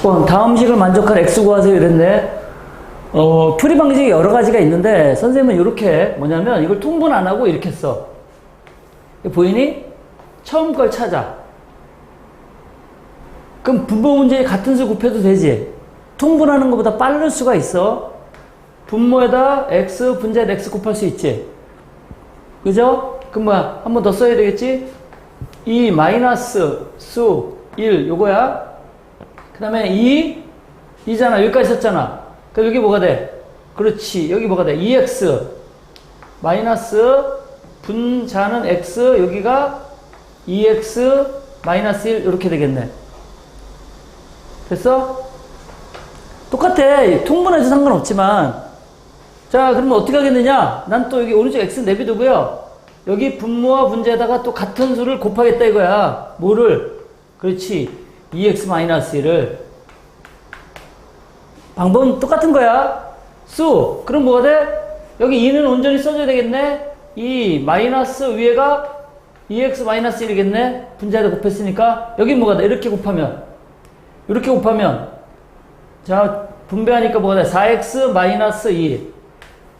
10번 다음 식을 만족한 x 구하세요 이랬네. 어, 풀이 방식이 여러 가지가 있는데 선생님은 이렇게 뭐냐면 이걸 통분 안 하고 이렇게 써. 보이니? 처음 걸 찾아. 그럼 분모 문제 같은 수 곱해도 되지. 통분하는 것보다 빠를 수가 있어. 분모에다 x 분자에 x 곱할 수 있지. 그죠? 그럼 뭐야? 한 번 더 써야 되겠지? 이 마이너스 수 1, 요거야. 그 다음에 2, 2잖아. 여기까지 썼잖아. 그럼 여기 뭐가 돼? 그렇지. 여기 뭐가 돼? 2x. 마이너스 분자는 x, 여기가 2x 마이너스 1, 이렇게 되겠네. 됐어? 똑같아. 통분해도 상관없지만. 자, 그러면 어떻게 하겠느냐? 난 또 여기 오른쪽 x 내비두고요. 여기 분모와 분자에다가 또 같은 수를 곱하겠다 이거야. 뭐를? 그렇지. 2x-1을. 방법은 똑같은 거야. 수. 그럼 뭐가 돼? 여기 2는 온전히 써줘야 되겠네? 이 마이너스 위에가 2x-1이겠네? 분자에다 곱했으니까. 여기 뭐가 돼? 이렇게 곱하면. 이렇게 곱하면. 자, 분배하니까 뭐가 돼? 4x 마이너스 2.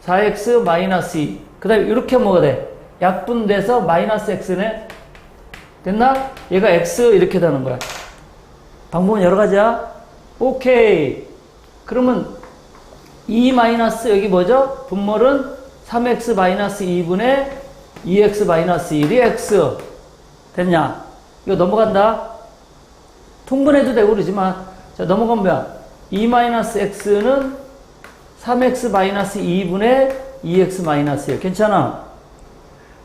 4x 마이너스 2. 그 다음에 이렇게 뭐가 돼? 약분돼서 마이너스 x네. 됐나? 얘가 x 이렇게 되는 거야. 방법은 여러 가지야. 오케이. 그러면 2 마이너스 여기 뭐죠? 분모는 3x 마이너스 2분의 2x 마이너스 1이 x. 됐냐? 이거 넘어간다. 통분해도 되고 그러지만 자 넘어가면 뭐야? 2 마이너스 x는 3x 마이너스 2분의 2x 마이너스 1. 괜찮아?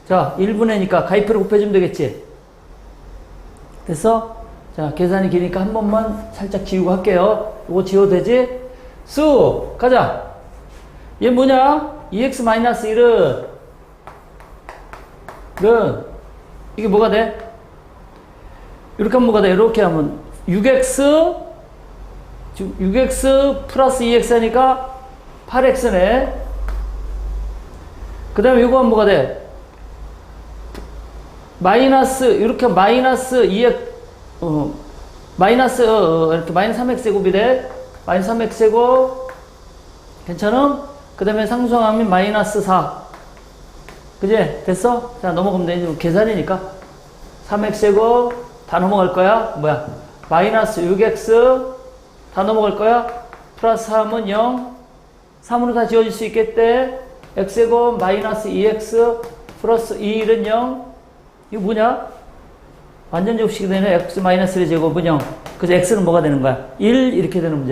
자, 1분의니까 가입표를 곱해주면 되겠지? 됐어? 자, 계산이 기니까 한 번만 살짝 지우고 할게요. 이거 지워도 되지? 수! 가자! 얘 뭐냐? 2x 마이너스 1은, 는, 이게 뭐가 돼? 이렇게 하면 뭐가 돼? 이렇게 하면 6x, 6x 플러스 2x 하니까 8x네. 그 다음에 이거 하면 뭐가 돼? 마이너스, 이렇게 마이너스 2x, 어, 마이너스, 어, 이렇게 마이너스 3x 제곱이 돼. 마이너스 3x 제곱. 괜찮음? 그 다음에 상수항하면 마이너스 4. 그지? 됐어? 자, 넘어가면 돼. 이제 계산이니까. 3x 제곱. 다 넘어갈 거야. 뭐야? 마이너스 6x. 다 넘어갈 거야. 플러스 3은 0. 3으로 다 지워질 수 있겠대. x제곱 마이너스 2x 플러스 2는 0. 이거 뭐냐? 완전 접식이 되는 x 마이너스 1의 제곱은 0. 그래서 x는 뭐가 되는 거야? 1 이렇게 되는 문제.